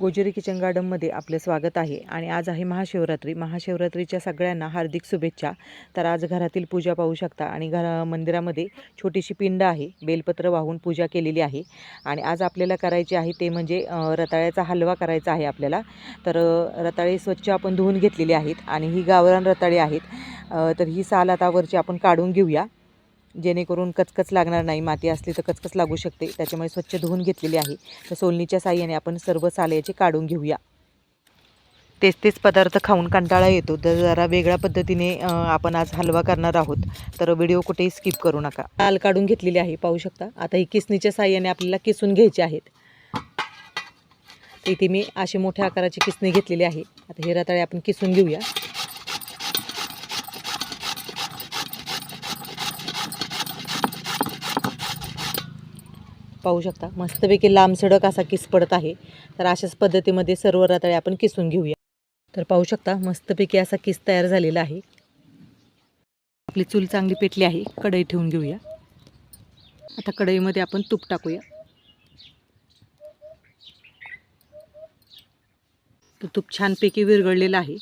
गोजेरी kitchen गार्डनमध्ये आपलं स्वागत आहे. आणि आज आहे महाशिवरात्री. महाशिवरात्रीच्या सगळ्यांना हार्दिक शुभेच्छा. तर आज घरातील पूजा पाहू शकता. आणि घरा मंदिरामध्ये छोटीशी पिंड आहे. बेलपत्र वाहून पूजा केलेली आहे. आणि आज आपल्याला करायचे आहे ते म्हणजे रताळ्याचा हलवा करायचा आहे आपल्याला. तर रताळे स्वच्छ आपण धुवून घेतलेले आहेत. आणि ही गावरान रताळे आहेत. तर ही साल आता वरची आपण काढून घेऊया. जेणेकरून कचकच लागणार नाही माती असली तर कचकच लागू शकते. त्याच्यामुळे स्वच्छ धुवून घेतलेली आहे. तर सोलणीच्या साह्याने आपण सर्व साल्याचे काढून घेऊया. तेच तेच पदार्थ खाऊन कंटाळा येतो. तर जरा वेगळ्या पद्धतीने आपण आज हलवा करणार आहोत. तर व्हिडिओ कुठेही स्किप करू नका. आल काढून घेतलेली आहे पाहू शकता. आता ही किसणीच्या साह्याने आपल्याला किसून घ्यायची आहेत. इथे मी अशी मोठ्या आकाराची किसणी घेतलेली आहे. आता हे रताळे आपण किसून घेऊया. पाहू शकता. मस्तपैकी लांब सडक असा किस पडत आहे. तर अशाच पद्धतीमध्ये सर्व रताळे आपण किसून घेऊया. तर पाहू शकता मस्तपैकी असा किस तयार झालेला आहे. आपली चूल चांगली पेटली आहे. कढई ठेवून घेऊया. आता कढईमध्ये आपण तूप टाकूया. तर तूप छानपैकी विरघळलेलं आहे.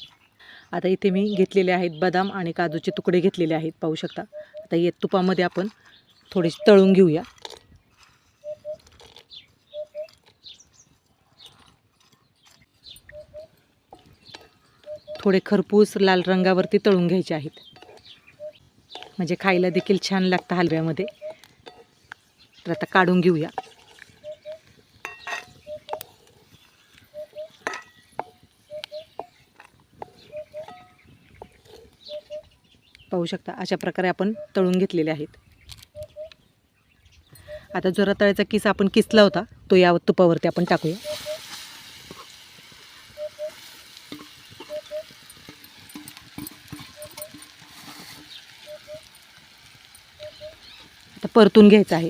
आता इथे मी घेतलेले आहेत बदाम आणि काजूचे तुकडे घेतलेले आहेत. पाहू शकता. आता या तुपामध्ये आपण थोडेसे तळून घेऊया. थोडे खरपूस लाल रंगावरती तळून घ्यायचे आहेत. म्हणजे खायला देखील छान लागतं हलव्यामध्ये. तर आता काढून घेऊया. पाहू शकता अशा प्रकारे आपण तळून घेतलेले आहेत. आता जो रताळ्याचा किस आपण किसला होता तो या तुपावरती आपण टाकूया. परतून घ्यायचं आहे.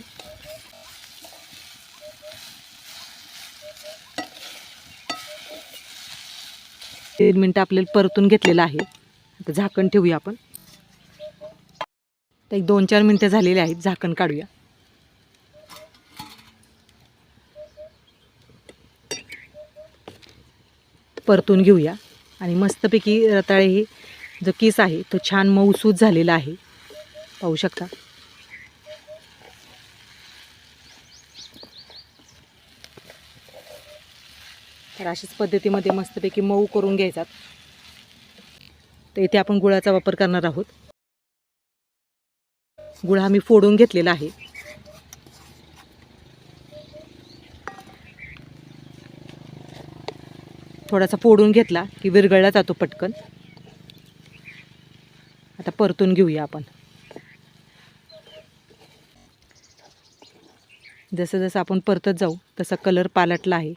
तीन मिनटं आपल्याला परतून घेतलेलं आहे. आता झाकण ठेवूया आपण. तर एक दोन चार मिनटं झालेले आहेत झाकण काढूया. परतून घेऊया. आणि मस्तपैकी रताळे हे जो किस आहे तो छान मऊसूत झालेला आहे. पाहू शकता. तर अशाच पद्धतीमध्ये मस्तपैकी मऊ करून घ्यायचात. तर इथे आपण गुळाचा वापर करणार आहोत. गुळ हा मी फोडून घेतलेला आहे. थोडासा फोडून घेतला की विरघळला जातो पटकन. आता परतून घेऊया आपण. जसं जसं आपण परतत जाऊ तसा कलर पालटला आहे.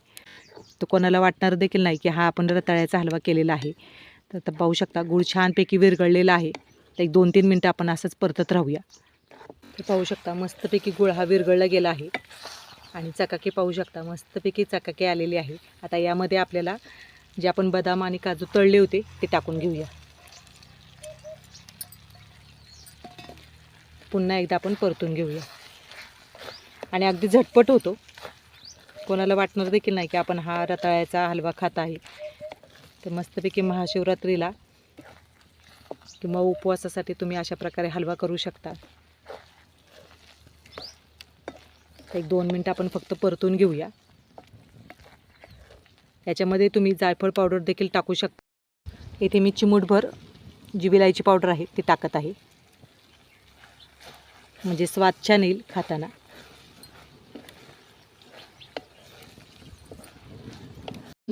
तो कोणाला वाटणार देखील नाही की हा आपण रताळ्याचा हलवा केलेला आहे. तर आता पाहू शकता गूळ छानपैकी विरघळलेला आहे. तर एक दोन तीन मिनटं आपण असंच परतत राहूया. तर पाहू शकता मस्तपैकी गुळ हा विरघळला गेला आहे. आणि चकाकी पाहू शकता मस्तपैकी चकाकी आलेली आहे. आता यामध्ये आपल्याला जे आपण बदाम आणि काजू तळले होते ते टाकून घेऊया. पुन्हा एकदा आपण परतून घेऊया. आणि अगदी झटपट होतो. कोणाला वाटणार देखील नाही की आपण हा रताळ्याचा हलवा खात आहे. तर मस्तपैकी महाशिवरात्रीला किंवा उपवासासाठी तुम्ही अशा प्रकारे हलवा करू शकता. एक दोन मिनटं आपण फक्त परतून घेऊया. याच्यामध्ये तुम्ही जायफळ पावडर देखील टाकू शकता. इथे मी चिमूटभर जी विलायची पावडर आहे ती टाकत आहे. म्हणजे स्वाद छान येईल खाताना.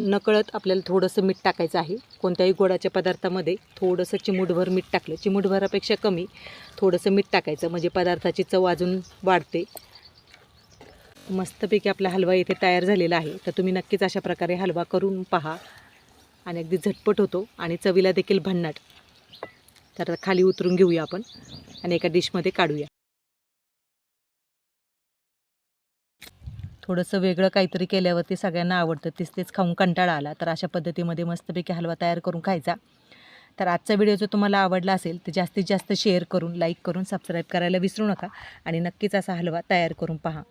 नकळत आपल्याला थोडंसं मीठ टाकायचं आहे. कोणत्याही गोडाच्या पदार्थामध्ये थोडंसं चिमूटभर मीठ टाकलं. चिमूटभरापेक्षा कमी थोडंसं मीठ टाकायचं. म्हणजे पदार्थाची चव अजून वाढते. मस्तपैकी आपला हलवा इथे तयार झालेला आहे. तर तुम्ही नक्कीच अशा प्रकारे हलवा करून पहा. आणि अगदी झटपट होतो. आणि चवीला देखील भन्नाट. तर आता खाली उतरून घेऊया आपण आणि एका डिशमध्ये काढूया. थोडंसं वेगळं काहीतरी केल्यावरती सगळ्यांना आवडतं. तेच तेच खाऊन कंटाळा आला. तर अशा पद्धतीमध्ये मस्तपैकी हलवा तयार करून खायचा. तर आजचा व्हिडिओ जो तुम्हाला आवडला असेल तर जास्तीत जास्त शेअर करून लाईक करून सबस्क्राईब करायला विसरू नका. आणि नक्कीच असा हलवा तयार करून पहा.